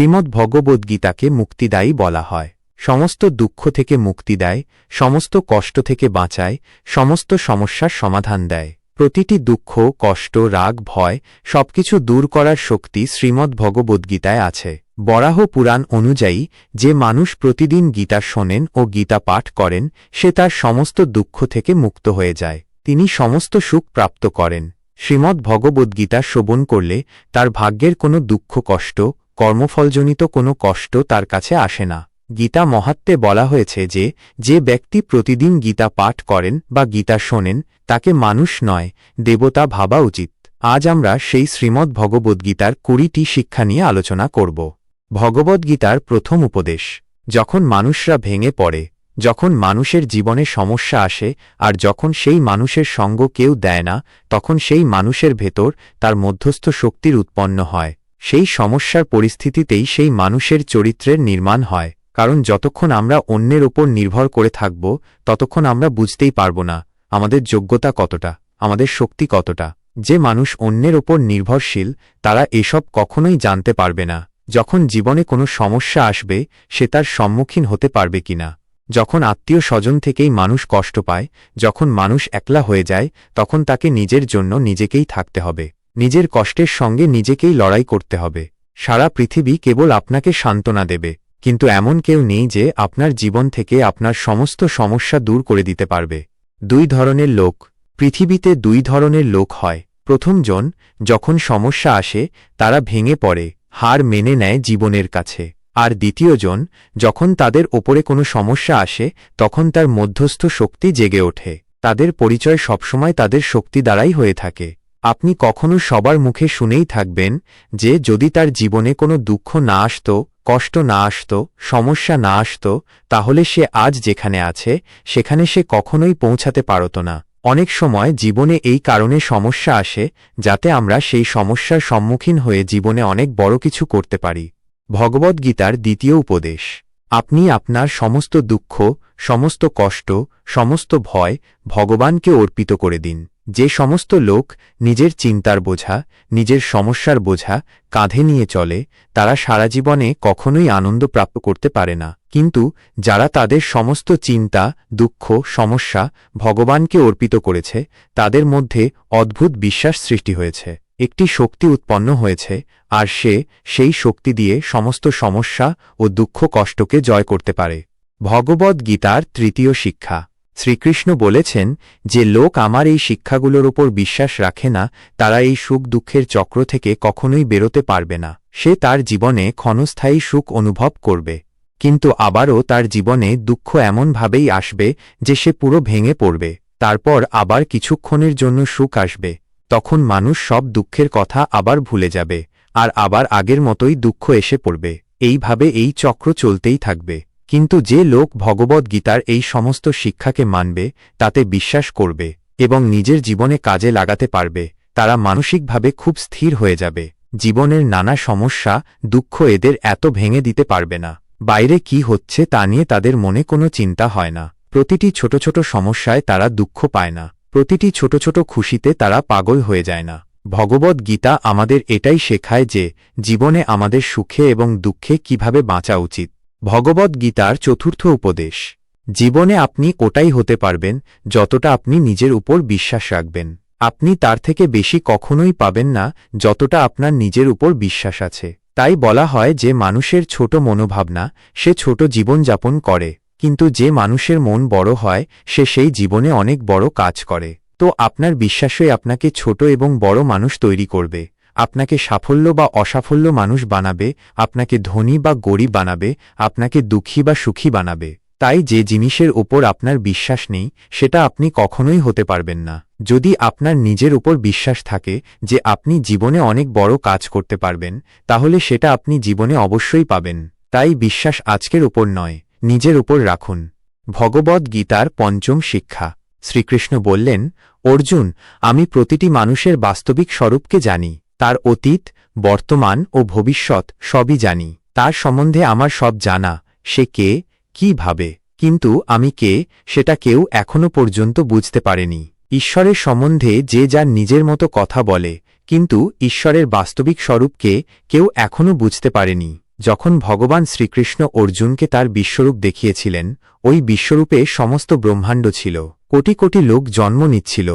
শ্রীমদ্ ভগবদ্গীতাকে মুক্তিদায়ী বলা হয়। সমস্ত দুঃখ থেকে মুক্তি দেয়, সমস্ত কষ্ট থেকে বাঁচায়, সমস্ত সমস্যার সমাধান দেয়। প্রতিটি দুঃখ, কষ্ট, রাগ, ভয় সবকিছু দূর করার শক্তি শ্রীমদ্ ভগবদ্গীতায় আছে। বরাহ পুরাণ অনুযায়ী, যে মানুষ প্রতিদিন গীতা শোনেন ও গীতা পাঠ করেন, সে তার সমস্ত দুঃখ থেকে মুক্ত হয়ে যায়। তিনি সমস্ত সুখ প্রাপ্ত করেন। শ্রীমদ্ ভগবদ্গীতা শ্রবণ করলে তার ভাগ্যের কোনো দুঃখ, কষ্ট কর্মফলজনিত কোনো কষ্ট তার কাছে আসে না। গীতা মহাত্মে বলা হয়েছে যে যে ব্যক্তি প্রতিদিন গীতা পাঠ করেন বা গীতা শোনেন, তাকে মানুষ নয়, দেবতা ভাবা উচিত। আজ আমরা সেই শ্রীমদ্ ভগবদ্গীতার কুড়িটি শিক্ষা নিয়ে আলোচনা করব। ভগবদ্গীতার প্রথম উপদেশ, যখন মানুষরা ভেঙে পড়ে, যখন মানুষের জীবনে সমস্যা আসে, আর যখন সেই মানুষের সঙ্গ কেউ দেয় না, তখন সেই মানুষের ভেতর তার মধ্যস্থ শক্তির উৎপন্ন হয়। সেই সমস্যার পরিস্থিতিতেই সেই মানুষের চরিত্রের নির্মাণ হয়, কারণ যতক্ষণ আমরা অন্যের ওপর নির্ভর করে থাকব, ততক্ষণ আমরা বুঝতেই পারব না, আমাদের যোগ্যতা কতটা, আমাদের শক্তি কতটা। যে মানুষ অন্যের ওপর নির্ভরশীল, তারা এসব কখনোই জানতে পারবে না। যখন জীবনে কোনো সমস্যা আসবে, সে তার সম্মুখীন হতে পারবে কিনা। যখন আত্মীয় স্বজন থেকেই মানুষ কষ্ট পায়, যখন মানুষ একলা হয়ে যায়, তখন তাকে নিজের জন্য নিজেকেই থাকতে হবে। নিজের কষ্টের সঙ্গে নিজেকেই লড়াই করতে হবে। সারা পৃথিবী কেবল আপনাকে সান্ত্বনা দেবে, কিন্তু এমন কেউ নেই যে আপনার জীবন থেকে আপনার সমস্ত সমস্যা দূর করে দিতে পারবে। দুই ধরনের লোক। পৃথিবীতে দুই ধরনের লোক হয়। প্রথমজন, যখন সমস্যা আসে, তারা ভেঙে পড়ে, হার মেনে নেয় জীবনের কাছে। আর দ্বিতীয়জন, যখন তাদের ওপরে কোনো সমস্যা আসে, তখন তার মধ্যস্থ শক্তি জেগে ওঠে। তাদের পরিচয় সবসময় তাদের শক্তি দ্বারাই হয়ে থাকে। আপনি কখনো সবার মুখে শুনেই থাকবেন যে যদি তার জীবনে কোনো দুঃখ না আসত, কষ্ট না আসত, সমস্যা না আসত, তাহলে সে আজ যেখানে আছে, সেখানে সে কখনোই পৌঁছাতে পারত না। অনেক সময় জীবনে এই কারণে সমস্যা আসে, যাতে আমরা সেই সমস্যার সম্মুখীন হয়ে জীবনে অনেক বড় কিছু করতে পারি। ভগবদ্গীতার দ্বিতীয় উপদেশ। আপনি আপনার সমস্ত দুঃখ, সমস্ত কষ্ট, সমস্ত ভয় ভগবানকে অর্পিত করে দিন। যে সমস্ত লোক নিজের চিন্তার বোঝা, নিজের সমস্যার বোঝা কাঁধে নিয়ে চলে, তারা সারা জীবনে কখনোই আনন্দ প্রাপ্ত করতে পারে না। কিন্তু যারা তাদের সমস্ত চিন্তা, দুঃখ, সমস্যা ভগবানকে অর্পিত করেছে, তাদের মধ্যে অদ্ভুত বিশ্বাস সৃষ্টি হয়েছে। একটি শক্তি উৎপন্ন হয়েছে, আর সে সেই শক্তি দিয়ে সমস্ত সমস্যা ও দুঃখ কষ্টকে জয় করতে পারে। ভগবদ্গীতার তৃতীয় শিক্ষা শ্রীকৃষ্ণ বলেছেন যে লোক আমার এই শিক্ষাগুলোর ওপর বিশ্বাস রাখে না, তারা এই সুখ দুঃখের চক্র থেকে কখনোই বেরোতে পারবে না। সে তার জীবনে ক্ষণস্থায়ী সুখ অনুভব করবে, কিন্তু আবারও তার জীবনে দুঃখ এমনভাবেই আসবে যে সে পুরো ভেঙে পড়বে। তারপর আবার কিছুক্ষণের জন্য সুখ আসবে, তখন মানুষ সব দুঃখের কথা আবার ভুলে যাবে, আর আবার আগের মতোই দুঃখ এসে পড়বে। এইভাবে এই চক্র চলতেই থাকবে। কিন্তু যে লোক ভগবদ্গীতার এই সমস্ত শিক্ষাকে মানবে, তাতে বিশ্বাস করবে এবং নিজের জীবনে কাজে লাগাতে পারবে, তারা মানসিকভাবে খুব স্থির হয়ে যাবে। জীবনের নানা সমস্যা, দুঃখ এদের এত ভেঙে দিতে পারবে না। বাইরে কি হচ্ছে তা নিয়ে তাদের মনে কোনো চিন্তা হয় না। প্রতিটি ছোট ছোট সমস্যায় তারা দুঃখ পায় না। প্রতিটি ছোট ছোট খুশিতে তারা পাগল হয়ে যায় না। ভগবদ গীতা আমাদের এটাই শেখায় যে, জীবনে আমাদের সুখে এবং দুঃখে কীভাবে বাঁচা উচিত। ভগবদ গীতার চতুর্থ উপদেশ। জীবনে আপনি ওটাই হতে পারবেন, যতটা আপনি নিজের উপর বিশ্বাস রাখবেন। আপনি তার থেকে বেশি কখনোই পাবেন না, যতটা আপনার নিজের উপর বিশ্বাস আছে। তাই বলা হয় যে মানুষের ছোট মনোভাবনা, সে ছোট জীবনযাপন করে। কিন্তু যে মানুষের মন বড় হয়, সে সেই জীবনে অনেক বড় কাজ করে। তো আপনার বিশ্বাসই আপনাকে ছোট এবং বড় মানুষ তৈরি করবে। আপনাকে সাফল্য বা অসাফল্য মানুষ বানাবে, আপনাকে ধনী বা গরিব বানাবে, আপনাকে দুঃখী বা সুখী বানাবে। তাই যে জিনিসের ওপর আপনার বিশ্বাস নেই, সেটা আপনি কখনোই হতে পারবেন না। যদি আপনার নিজের উপর বিশ্বাস থাকে যে আপনি জীবনে অনেক বড় কাজ করতে পারবেন, তাহলে সেটা আপনি জীবনে অবশ্যই পাবেন। তাই বিশ্বাস আজকের ওপর নয়, নিজের উপর রাখুন। ভগবদ গীতার পঞ্চম শিক্ষা। শ্রীকৃষ্ণ বললেন, অর্জুন, আমি প্রতিটি মানুষের বাস্তবিক স্বরূপকে জানি। তার অতীত, বর্তমান ও ভবিষ্যৎ সবই জানি। তার সম্বন্ধে আমার সব জানা, সে কে, কি ভাবে, কিন্তু আমি কে, সেটা কেউ এখনও পর্যন্ত বুঝতে পারেনি। ঈশ্বরের সম্বন্ধে যে যার নিজের মতো কথা বলে, কিন্তু ঈশ্বরের বাস্তবিক স্বরূপকে কেউ এখনও বুঝতে পারেনি। যখন ভগবান শ্রীকৃষ্ণ অর্জুনকে তার বিশ্বরূপ দেখিয়েছিলেন, ওই বিশ্বরূপে সমস্ত ব্রহ্মাণ্ড ছিল। কোটি কোটি লোক জন্ম নিচ্ছিল,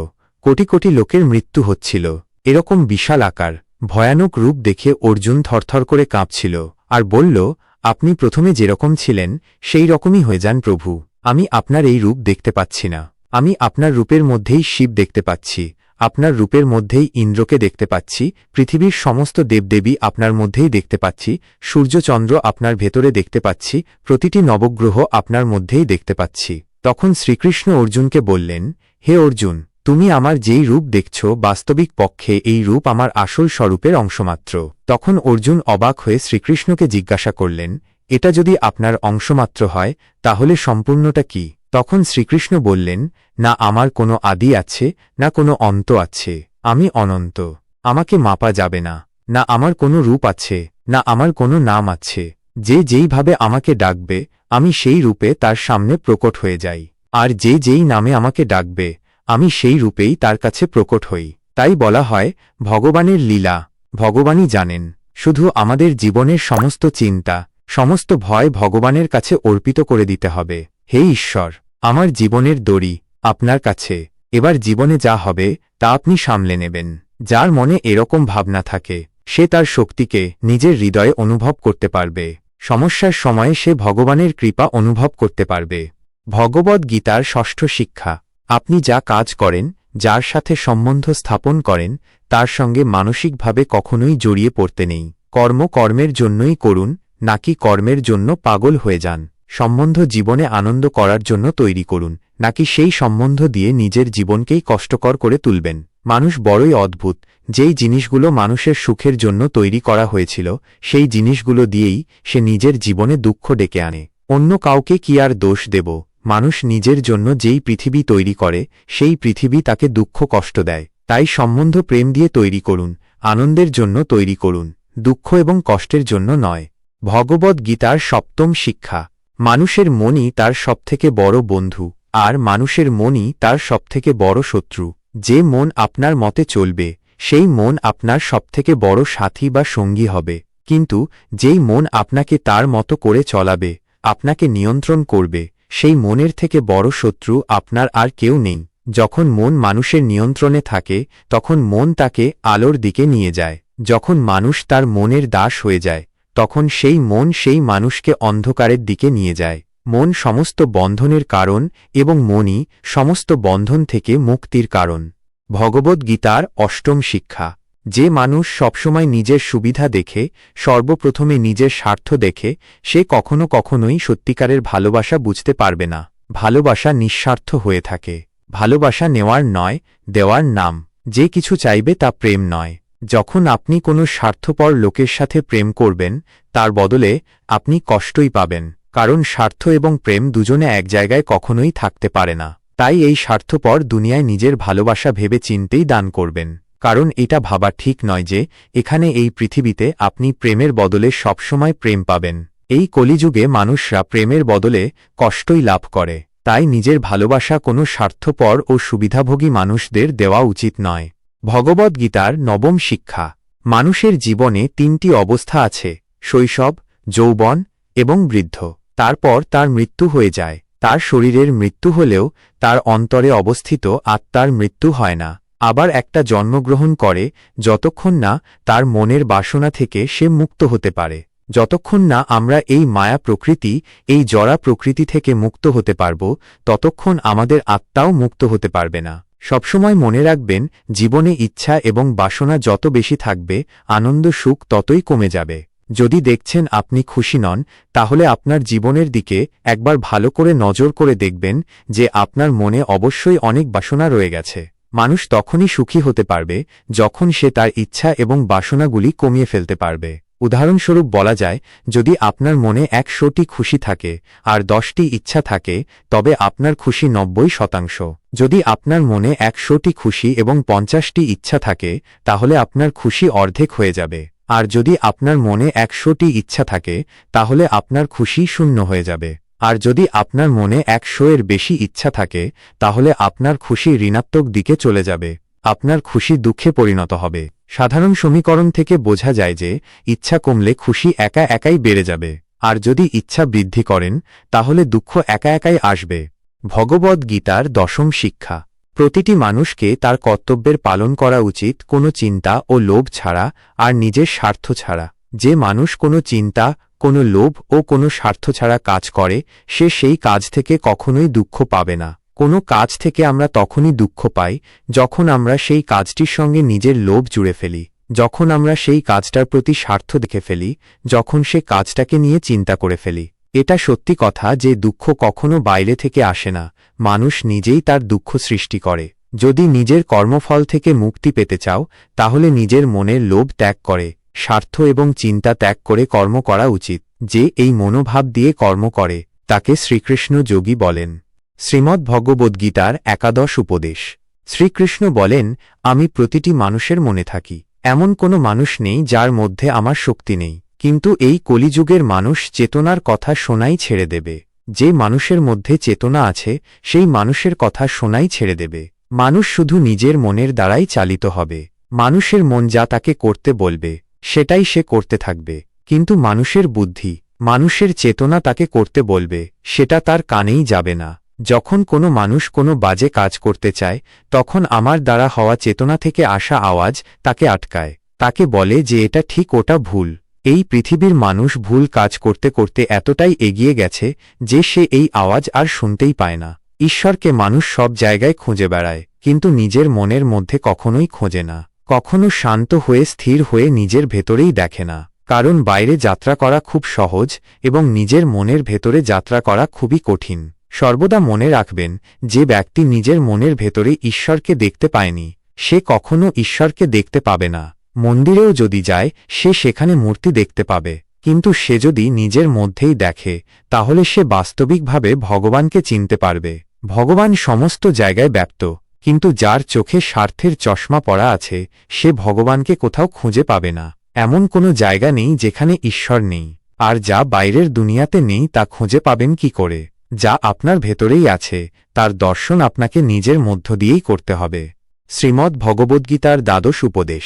কোটি কোটি লোকের মৃত্যু হচ্ছিল। এরকম বিশাল আকার, ভয়ানক রূপ দেখে অর্জুন থরথর করে কাঁপছিল আর বলল, আপনি প্রথমে যেরকম ছিলেন, সেই রকমই হয়ে যান প্রভু। আমি আপনার এই রূপ দেখতে পাচ্ছি না। আমি আপনার রূপের মধ্যেই শিব দেখতে পাচ্ছি। আপনার রূপের মধ্যেই ইন্দ্রকে দেখতে পাচ্ছি। পৃথিবীর সমস্ত দেবদেবী আপনার মধ্যেই দেখতে পাচ্ছি। সূর্যচন্দ্র আপনার ভেতরে দেখতে পাচ্ছি। প্রতিটি নবগ্রহ আপনার মধ্যেই দেখতে পাচ্ছি। তখন শ্রীকৃষ্ণ অর্জুনকে বললেন, হে অর্জুন তুমি আমার যেই রূপ দেখছ বাস্তবিক পক্ষে এই রূপ আমার আসল স্বরূপের অংশমাত্র। তখন অর্জুন অবাক হয়ে শ্রীকৃষ্ণকে জিজ্ঞাসা করলেন, এটা যদি আপনার অংশমাত্র হয়, তাহলে সম্পূর্ণটা কি? তখন শ্রীকৃষ্ণ বললেন, না, আমার কোনো আদি আছে, না কোনো অন্ত আছে, আমি অনন্ত, আমাকে মাপা যাবে না না আমার কোনো রূপ আছে, না আমার কোনো নাম আছে, যে যেইভাবে আমাকে ডাকবে, আমি সেই রূপে তার সামনে প্রকট হয়ে যাই, আর যে যেই নামে আমাকে ডাকবে আমি সেই রূপেই তার কাছে প্রকট হই। তাই বলা হয়, ভগবানের লীলা, ভগবানই জানেন, শুধু আমাদের জীবনের সমস্ত চিন্তা, সমস্ত ভয় ভগবানের কাছে অর্পিত করে দিতে হবে। হে ঈশ্বর, আমার জীবনের দড়ি, আপনার কাছে, এবার জীবনে যা হবে, তা আপনি সামলে নেবেন। যার মনে এরকম ভাবনা থাকে, সে তার শক্তিকে নিজের হৃদয়ে অনুভব করতে পারবে। সমস্যার সময়ে সে ভগবানের কৃপা অনুভব করতে পারবে। ভগবদ্ গীতার ষষ্ঠ শিক্ষা। আপনি যা কাজ করেন, যার সাথে সম্বন্ধ স্থাপন করেন, তার সঙ্গে মানসিকভাবে কখনোই জড়িয়ে পড়তে নেই। কর্ম কর্মের জন্যই করুন, নাকি কর্মের জন্য পাগল হয়ে যান। সম্বন্ধ জীবনে আনন্দ করার জন্য তৈরি করুন, নাকি সেই সম্বন্ধ দিয়ে নিজের জীবনকেই কষ্টকর করে তুলবেন। মানুষ বড়ই অদ্ভুত, যেই জিনিসগুলো মানুষের সুখের জন্য তৈরি করা হয়েছিল, সেই জিনিসগুলো দিয়েই সে নিজের জীবনে দুঃখ ডেকে আনে। অন্য কাউকে কি আর দোষ দেব? মানুষ নিজের জন্য যেই পৃথিবী তৈরি করে, সেই পৃথিবী তাকে দুঃখ কষ্ট দেয়। তাই সম্বন্ধ প্রেম দিয়ে তৈরি করুন, আনন্দের জন্য তৈরি করুন, দুঃখ এবং কষ্টের জন্য নয়। ভগবদ্ গীতার সপ্তম শিক্ষা, মানুষের মনই তার সবথেকে বড় বন্ধু, আর মানুষের মনই তার সবথেকে বড় শত্রু। যে মন আপনার মতে চলবে, সেই মন আপনার সবথেকে বড় সাথী বা সঙ্গী হবে। কিন্তু, যেই মন আপনাকে তার মতো করে চলাবে, আপনাকে নিয়ন্ত্রণ করবে সেই মনের থেকে বড় শত্রু আপনার আর কেউ নেই। যখন মন মানুষের নিয়ন্ত্রণে থাকে, তখন মন তাকে আলোর দিকে নিয়ে যায়। যখন মানুষ তার মনের দাস হয়ে যায়, তখন সেই মন সেই মানুষকে অন্ধকারের দিকে নিয়ে যায়। মন সমস্ত বন্ধনের কারণ এবং মনই সমস্ত বন্ধন থেকে মুক্তির কারণ। ভগবদ্গীতার অষ্টম শিক্ষা। যে মানুষ সবসময় নিজের সুবিধা দেখে, সর্বপ্রথমে নিজের স্বার্থ দেখে, সে কখনো কখনোই সত্যিকারের ভালোবাসা বুঝতে পারবে না। ভালোবাসা নিঃস্বার্থ হয়ে থাকে। ভালোবাসা নেওয়ার নয়, দেওয়ার নাম। যে কিছু চাইবে তা প্রেম নয়। যখন আপনি কোনো স্বার্থপর লোকের সাথে প্রেম করবেন, তার বদলে আপনি কষ্টই পাবেন। কারণ স্বার্থ এবং প্রেম দুজনে এক জায়গায় কখনোই থাকতে পারে না। তাই এই স্বার্থপর দুনিয়ায় নিজের ভালোবাসা ভেবে চিনতেই দান করবেন। কারণ এটা ভাবা ঠিক নয় যে, এখানে এই পৃথিবীতে আপনি প্রেমের বদলে সবসময় প্রেম পাবেন। এই কলিযুগে মানুষরা প্রেমের বদলে কষ্টই লাভ করে। তাই নিজের ভালোবাসা কোনো স্বার্থপর ও সুবিধাভোগী মানুষদের দেওয়া উচিত নয়। ভগবদ্গীতার নবম শিক্ষা। মানুষের জীবনে তিনটি অবস্থা আছে, শৈশব, যৌবন এবং বৃদ্ধ। তারপর তার মৃত্যু হয়ে যায়। তার শরীরের মৃত্যু হলেও তার অন্তরে অবস্থিত আত্মার মৃত্যু হয় না। আবার একটা জন্মগ্রহণ করে, যতক্ষণ না তার মনের বাসনা থেকে সে মুক্ত হতে পারে, যতক্ষণ না আমরা এই মায়া প্রকৃতি, এই জরা প্রকৃতি থেকে মুক্ত হতে পারব, ততক্ষণ আমাদের আত্মাও মুক্ত হতে পারবে না। সবসময় মনে রাখবেন, জীবনে ইচ্ছা এবং বাসনা যত বেশি থাকবে, আনন্দ সুখ ততই কমে যাবে। যদি দেখছেন আপনি খুশি নন, তাহলে আপনার জীবনের দিকে একবার ভালো করে নজর করে দেখবেন যে আপনার মনে অবশ্যই অনেক বাসনা রয়ে গেছে। মানুষ তখনই সুখী হতে পারবে, যখন সে তার ইচ্ছা এবং বাসনাগুলি কমিয়ে ফেলতে পারবে। উদাহরণস্বরূপ বলা যায়, যদি আপনার মনে একশোটি খুশি থাকে, আর দশটি ইচ্ছা থাকে, তবে আপনার খুশি নব্বই শতাংশ। যদি আপনার মনে একশোটি খুশি এবং পঞ্চাশটি ইচ্ছা থাকে, তাহলে আপনার খুশি অর্ধেক হয়ে যাবে। আর যদি আপনার মনে একশোটি ইচ্ছা থাকে, তাহলে আপনার খুশি শূন্য হয়ে যাবে। আর যদি আপনার মনে একশো এর বেশি ইচ্ছা থাকে, তাহলে আপনার খুশি ঋণাত্মক দিকে চলে যাবে। আপনার খুশি দুঃখে পরিণত হবে। সাধারণ সমীকরণ থেকে বোঝা যায় যে, ইচ্ছা কমলে খুশি একা একাই বেড়ে যাবে। আর যদি ইচ্ছা বৃদ্ধি করেন, তাহলে দুঃখ একা একাই আসবে। ভগবদ গীতার দশম শিক্ষা। প্রতিটি মানুষকে তার কর্তব্যের পালন করা উচিত কোনো চিন্তা ও লোভ ছাড়া, আর নিজের স্বার্থ ছাড়া। যে মানুষ কোনো চিন্তা কোনো লোভ ও কোনো স্বার্থ ছাড়া কাজ করে, সে সেই কাজ থেকে কখনোই দুঃখ পাবে না। কোনো কাজ থেকে আমরা তখনই দুঃখ পাই, যখন আমরা সেই কাজটির সঙ্গে নিজের লোভ জুড়ে ফেলি, যখন আমরা সেই কাজটার প্রতি স্বার্থ দেখে ফেলি, যখন সে কাজটাকে নিয়ে চিন্তা করে ফেলি। এটা সত্যি কথা যে দুঃখ কখনো বাইরে থেকে আসে না, মানুষ নিজেই তার দুঃখ সৃষ্টি করে। যদি নিজের কর্মফল থেকে মুক্তি পেতে চাও, তাহলে নিজের মনের লোভ ত্যাগ করে। স্বার্থ এবং চিন্তা ত্যাগ করে কর্ম করা উচিত, যে এই মনোভাব দিয়ে কর্ম করে, তাকে শ্রীকৃষ্ণ যোগী বলেন। শ্রীমদ্ ভগবদ্গীতার একাদশ উপদেশ। শ্রীকৃষ্ণ বলেন, আমি প্রতিটি মানুষের মনে থাকি। এমন কোনো মানুষ নেই যার মধ্যে আমার শক্তি নেই। কিন্তু এই কলিযুগের মানুষ চেতনার কথা শোনাই ছেড়ে দেবে। যে মানুষের মধ্যে চেতনা আছে, সেই মানুষের কথা শোনাই ছেড়ে দেবে। মানুষ শুধু নিজের মনের দ্বারাই চালিত হবে। মানুষের মন যা তাকে করতে বলবে সেটাই সে করতে থাকবে। কিন্তু মানুষের বুদ্ধি, মানুষের চেতনা তাকে করতে বলবে, সেটা তার কানেই যাবে না। যখন কোনো মানুষ কোনো বাজে কাজ করতে চায়, তখন আমার দ্বারা হওয়া চেতনা থেকে আসা আওয়াজ তাকে আটকায়। তাকে বলে যে এটা ঠিক, ওটা ভুল। এই পৃথিবীর মানুষ ভুল কাজ করতে করতে এতটাই এগিয়ে গেছে যে সে এই আওয়াজ আর শুনতেই পায় না। ঈশ্বরকে মানুষ সব জায়গায় খুঁজে বেড়ায়, কিন্তু নিজের মনের মধ্যে কখনোই খোঁজে না। কখনো শান্ত হয়ে স্থির হয়ে নিজের ভেতরেই দেখে না, কারণ বাইরে যাত্রা করা খুব সহজ এবং নিজের মনের ভেতরে যাত্রা করা খুবই কঠিন। সর্বদা মনে রাখবেন, যে ব্যক্তি নিজের মনের ভেতরে ঈশ্বরকে দেখতে পায়নি, সে কখনো ঈশ্বরকে দেখতে পাবে না। মন্দিরেও যদি যায়, সে সেখানে মূর্তি দেখতে পাবে, কিন্তু সে যদি নিজের মধ্যেই দেখে, তাহলে সে বাস্তবিকভাবে ভগবানকে চিনতে পারবে। ভগবান সমস্ত জায়গায় ব্যপ্ত। কিন্তু যার চোখে স্বার্থের চশমা পড়া আছে, সে ভগবানকে কোথাও খুঁজে পাবে না। এমন কোনো জায়গা নেই যেখানে ঈশ্বর নেই। আর যা বাইরের দুনিয়াতে নেই তা খুঁজে পাবেন কি করে? যা আপনার ভেতরেই আছে, তার দর্শন আপনাকে নিজের মধ্য দিয়েই করতে হবে। শ্রীমদ্ ভগবদ্গীতার দ্বাদশ উপদেশ।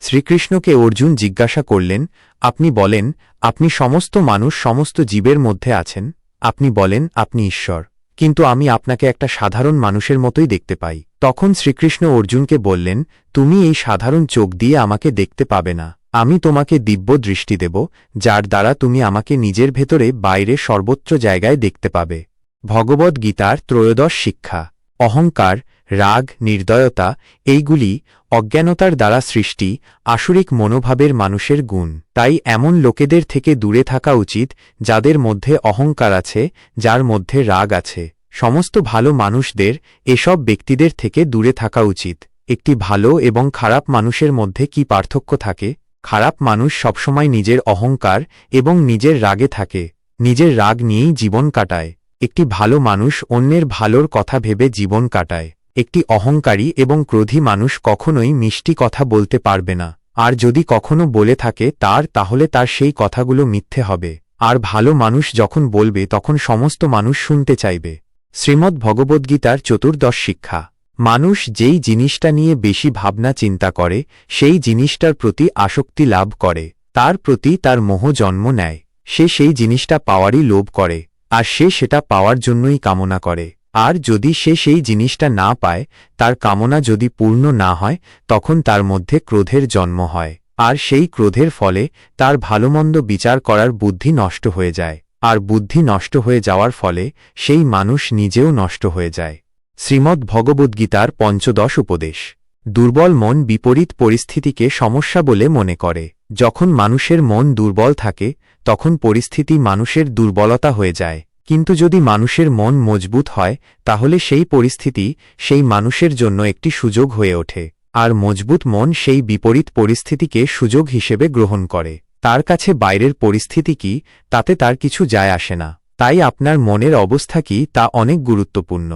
শ্রীকৃষ্ণকে অর্জুন জিজ্ঞাসা করলেন, আপনি বলেন, আপনি সমস্ত মানুষ, সমস্ত জীবের মধ্যে আছেন? আপনি বলেন, আপনি ঈশ্বর। কিন্তু আমি আপনাকে একটা সাধারণ মানুষের মতোই দেখতে পাই। তখন শ্রীকৃষ্ণ অর্জুনকে বললেন, তুমি এই সাধারণ চোখ দিয়ে আমাকে দেখতে পাবে না। আমি তোমাকে দিব্য দৃষ্টি দেব, যার দ্বারা তুমি আমাকে নিজের ভেতরে বাইরে সর্বোচ্চ জায়গায় দেখতে পাবে। ভগবদ্গীতার ত্রয়োদশ শিক্ষা। অহংকার রাগ, নির্দয়তা, এইগুলি অজ্ঞানতার দ্বারা সৃষ্টি, আসরিক মনোভাবের মানুষের গুণ। তাই এমন লোকেদের থেকে দূরে থাকা উচিত, যাদের মধ্যে অহংকার আছে, যার মধ্যে রাগ আছে। সমস্ত ভালো মানুষদের, এসব ব্যক্তিদের থেকে দূরে থাকা উচিত। একটি ভালো এবং খারাপ মানুষের মধ্যে কি পার্থক্য থাকে? খারাপ মানুষ সবসময় নিজের অহংকার এবং নিজের রাগে থাকে। নিজের রাগ নিয়েই জীবন কাটায়। একটি ভালো মানুষ অন্যের ভালোর কথা ভেবে জীবন কাটায়। একটি অহংকারী এবং ক্রোধী মানুষ কখনোই মিষ্টি কথা বলতে পারবে না। আর যদি কখনো বলে থাকে তার, তাহলে তার সেই কথাগুলো মিথ্যে হবে। আর ভালো মানুষ যখন বলবে, তখন সমস্ত মানুষ শুনতে চাইবে। শ্রীমদ্ ভগবদ্গীতার চতুর্দশ শিক্ষা। মানুষ যেই জিনিসটা নিয়ে বেশি ভাবনা চিন্তা করে, সেই জিনিসটার প্রতি আসক্তি লাভ করে। তার প্রতি তার মোহ জন্ম নেয়। সে সেই জিনিসটা পাওয়ারই লোভ করে। আর সে সেটা পাওয়ার জন্যই কামনা করে। আর যদি সে সেই জিনিসটা না পায়, তার কামনা যদি পূর্ণ না হয়, তখন তার মধ্যে ক্রোধের জন্ম হয়। আর সেই ক্রোধের ফলে তার ভালোমন্দ বিচার করার বুদ্ধি নষ্ট হয়ে যায়। আর বুদ্ধি নষ্ট হয়ে যাওয়ার ফলে সেই মানুষ নিজেও নষ্ট হয়ে যায়। শ্রীমদ্ ভগবদ্গীতার পঞ্চদশ উপদেশ। দুর্বল মন বিপরীত পরিস্থিতিকে সমস্যা বলে মনে করে। যখন মানুষের মন দুর্বল থাকে, তখন পরিস্থিতি মানুষের দুর্বলতা হয়ে যায়। কিন্তু যদি মানুষের মন মজবুত হয়, তাহলে সেই পরিস্থিতি সেই মানুষের জন্য একটি সুযোগ হয়ে ওঠে। আর মজবুত মন সেই বিপরীত পরিস্থিতিকে সুযোগ হিসেবে গ্রহণ করে। তার কাছে বাইরের পরিস্থিতি কি, তাতে তার কিছু যায় আসে না। তাই আপনার মনের অবস্থা কি, তা অনেক গুরুত্বপূর্ণ।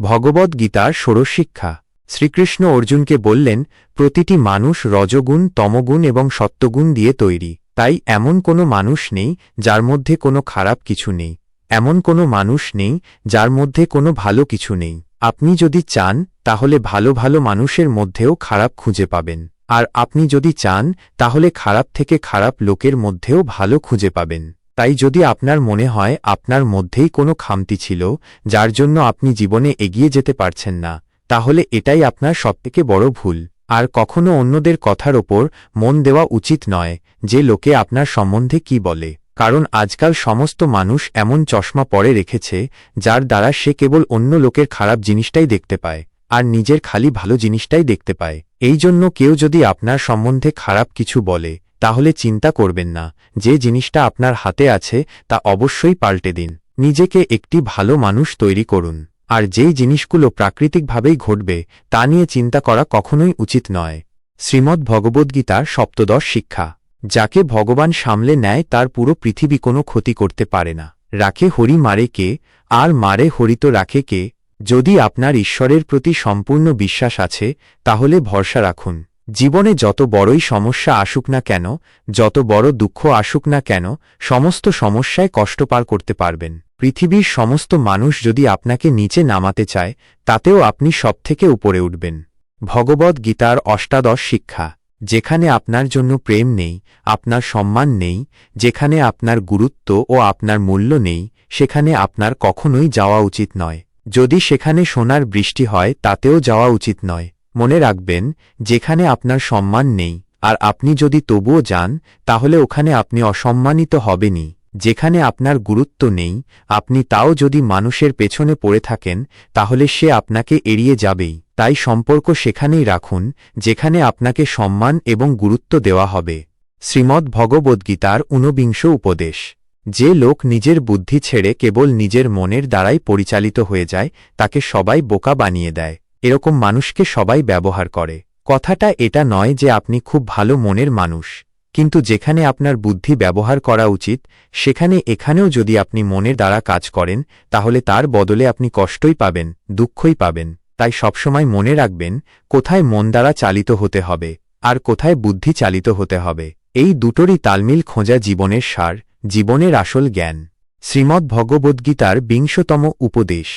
ভগবদ গীতার ষোড়শিক্ষা শ্রীকৃষ্ণ অর্জুনকে বললেন, প্রতিটি মানুষ রজগুণ, তমগুণ এবং সত্যগুণ দিয়ে তৈরি। তাই এমন কোনো মানুষ নেই, যার মধ্যে কোনো খারাপ কিছু নেই। এমন কোনো মানুষ নেই, যার মধ্যে কোনো ভালো কিছু নেই। আপনি যদি চান, তাহলে ভালো ভালো মানুষের মধ্যেও খারাপ খুঁজে পাবেন। আর আপনি যদি চান, তাহলে খারাপ থেকে খারাপ লোকের মধ্যেও ভালো খুঁজে পাবেন। তাই যদি আপনার মনে হয়, আপনার মধ্যেই কোনো খামতি ছিল, যার জন্য আপনি জীবনে এগিয়ে যেতে পারছেন না, তাহলে এটাই আপনার সবথেকে বড় ভুল। আর কখনো অন্যদের কথার ওপর মন দেওয়া উচিত নয়, যে লোকে আপনার সম্বন্ধে কি বলে। কারণ আজকাল সমস্ত মানুষ এমন চশমা পরে রেখেছে, যার দ্বারা সে কেবল অন্য লোকের খারাপ জিনিসটাই দেখতে পায়, আর নিজের খালি ভালো জিনিসটাই দেখতে পায়। এই জন্য কেউ যদি আপনার সম্বন্ধে খারাপ কিছু বলে, তাহলে চিন্তা করবেন না, যে জিনিসটা আপনার হাতে আছে, তা অবশ্যই পাল্টে দিন। নিজেকে একটি ভালো মানুষ তৈরি করুন, আর যেই জিনিসগুলো প্রাকৃতিকভাবেই ঘটবে, তা নিয়ে চিন্তা করা কখনোই উচিত নয়। শ্রীমদ্ ভগবদ্গীতার সপ্তদশ শিক্ষা। যাকে ভগবান সামলে নেয় তার পুরো পৃথিবী কোনো ক্ষতি করতে পারে না। রাখে হরি মারে কে, আর মারে হরি তো রাখে কে। যদি আপনার ঈশ্বরের প্রতি সম্পূর্ণ বিশ্বাস আছে, তাহলে ভরসা রাখুন। জীবনে যত বড়ই সমস্যা আসুক না কেন, যত বড় দুঃখ আসুক না কেন, সমস্ত সমস্যায় কষ্ট পার করতে পারবেন। পৃথিবীর সমস্ত মানুষ যদি আপনাকে নিচে নামাতে চায়, তাতেও আপনি সবথেকে উপরে উঠবেন। ভগবদ্ গীতার অষ্টাদশ শিক্ষা। যেখানে আপনার জন্য প্রেম নেই, আপনার সম্মান নেই, যেখানে আপনার গুরুত্ব ও আপনার মূল্য নেই, সেখানে আপনার কখনোই যাওয়া উচিত নয়। যদি সেখানে সোনার বৃষ্টি হয়, তাতেও যাওয়া উচিত নয়। মনে রাখবেন, যেখানে আপনার সম্মান নেই, আর আপনি যদি তবুও যান, তাহলে ওখানে আপনি অসম্মানিত হবেনই। যেখানে আপনার গুরুত্ব নেই, আপনি তাও যদি মানুষের পেছনে পড়ে থাকেন, তাহলে সে আপনাকে এড়িয়ে যাবেই। তাই সম্পর্ক সেখানেই রাখুন, যেখানে আপনাকে সম্মান এবং গুরুত্ব দেওয়া হবে। শ্রীমদ্ ভগবদ্গীতার ঊনবিংশ উপদেশ। যে লোক নিজের বুদ্ধি ছেড়ে কেবল নিজের মনের দ্বারাই পরিচালিত হয়ে যায়, তাকে সবাই বোকা বানিয়ে দেয়। এরকম মানুষকে সবাই ব্যবহার করে। কথাটা এটা নয় যে আপনি খুব ভালো মনের মানুষ। কিন্তু যেখানে আপনার বুদ্ধি ব্যবহার করা উচিত, সেখানে এখানেও যদি আপনি মনের দ্বারা কাজ করেন, তাহলে তার বদলে আপনি কষ্টই পাবেন, দুঃখই পাবেন। তাই সবসময় মনে রাখবেন, কোথায় মন দ্বারা চালিত হতে হবে, আর কোথায় বুদ্ধি চালিত হতে হবে। এই দুটোরই তালমিল খোঁজা জীবনের সার, জীবনের আসল জ্ঞান। শ্রীমদ্ ভগবদ্গীতার বিংশতম উপদেশ।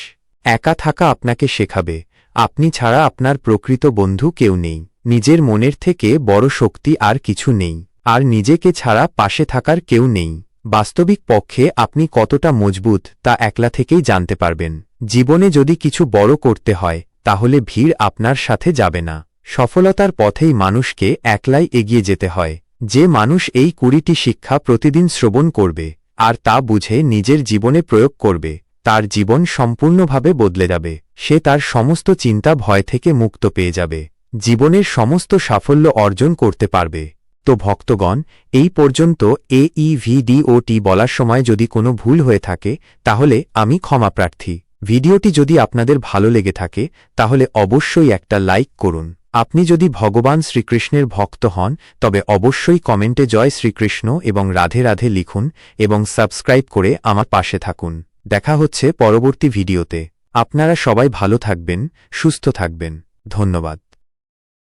একা থাকা আপনাকে শেখাবে, আপনি ছাড়া আপনার প্রকৃত বন্ধু কেউ নেই, নিজের মনের থেকে বড় শক্তি আর কিছু নেই, আর নিজেকে ছাড়া পাশে থাকার কেউ নেই। বাস্তবিক পক্ষে আপনি কতটা মজবুত তা একলা থেকেই জানতে পারবেন। জীবনে যদি কিছু বড় করতে হয় তাহলে ভিড় আপনার সাথে যাবে না। সফলতার পথেই মানুষকে একলাই এগিয়ে যেতে হয়। যে মানুষ এই কুড়িটি শিক্ষা প্রতিদিন শ্রবণ করবে, আর তা বুঝে নিজের জীবনে প্রয়োগ করবে, তার জীবন সম্পূর্ণভাবে বদলে যাবে। সে তার সমস্ত চিন্তা ভয় থেকে মুক্ত পেয়ে যাবে। জীবনের সমস্ত সাফল্য অর্জন করতে পারবে। তো ভক্তগণ, এই পর্যন্ত এ টি বলার সময় যদি কোনো ভুল হয়ে থাকে, তাহলে আমি ক্ষমা প্রার্থী। ভিডিওটি যদি আপনাদের ভালো লেগে থাকে, তাহলে অবশ্যই একটা লাইক করুন। আপনি যদি ভগবান শ্রীকৃষ্ণের ভক্ত হন, তবে অবশ্যই কমেন্টে জয় শ্রীকৃষ্ণ এবং রাধে রাধে লিখুন এবং সাবস্ক্রাইব করে আমার পাশে থাকুন। দেখা হচ্ছে পরবর্তী ভিডিওতে। আপনারা সবাই ভালো থাকবেন, সুস্থ থাকবেন। ধন্যবাদ।